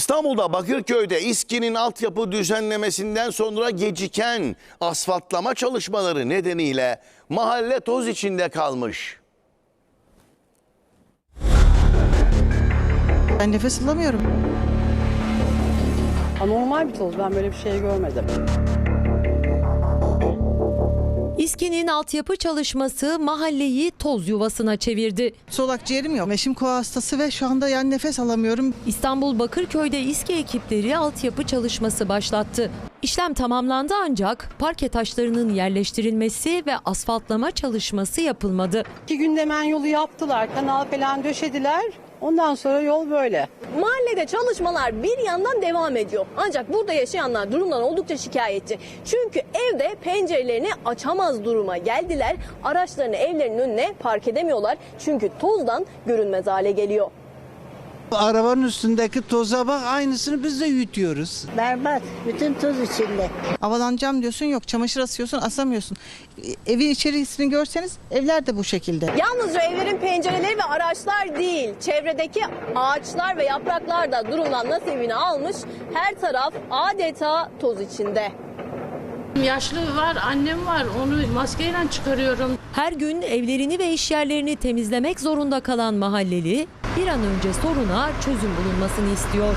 İstanbul'da Bakırköy'de İSKİ'nin altyapı düzenlemesinden sonra geciken asfaltlama çalışmaları nedeniyle mahalle toz içinde kalmış. Ben nefes alamıyorum. Anormal bir toz. Ben böyle bir şey görmedim. İSKİ'nin altyapı çalışması mahalleyi toz yuvasına çevirdi. Solak ciğerim yok. Eşim koa hastası ve şu anda yani nefes alamıyorum. İstanbul Bakırköy'de İSKİ ekipleri altyapı çalışması başlattı. İşlem tamamlandı ancak parke taşlarının yerleştirilmesi ve asfaltlama çalışması yapılmadı. İki günde hemen yolu yaptılar. Kanal falan döşediler. Ondan sonra yol böyle. Mahallede çalışmalar bir yandan devam ediyor. Ancak burada yaşayanlar durumdan oldukça şikayetçi. Çünkü evde pencerelerini açamaz duruma geldiler. Araçlarını evlerinin önüne park edemiyorlar. Çünkü tozdan görünmez hale geliyor. Arabanın üstündeki toza bak aynısını biz de yutuyoruz. Berbat. Bütün toz içinde. Havalanacağım diyorsun yok. Çamaşır asıyorsun asamıyorsun. E, Evin içerisini görseniz evler de bu şekilde. Yalnızca evlerin pencereleri ve araçlar değil, çevredeki ağaçlar ve yapraklar da durumdan nasibini almış. Her taraf adeta toz içinde. Yaşlı var, annem var. Onu maskeyle çıkarıyorum. Her gün evlerini ve işyerlerini temizlemek zorunda kalan mahalleli bir an önce soruna çözüm bulunmasını istiyor.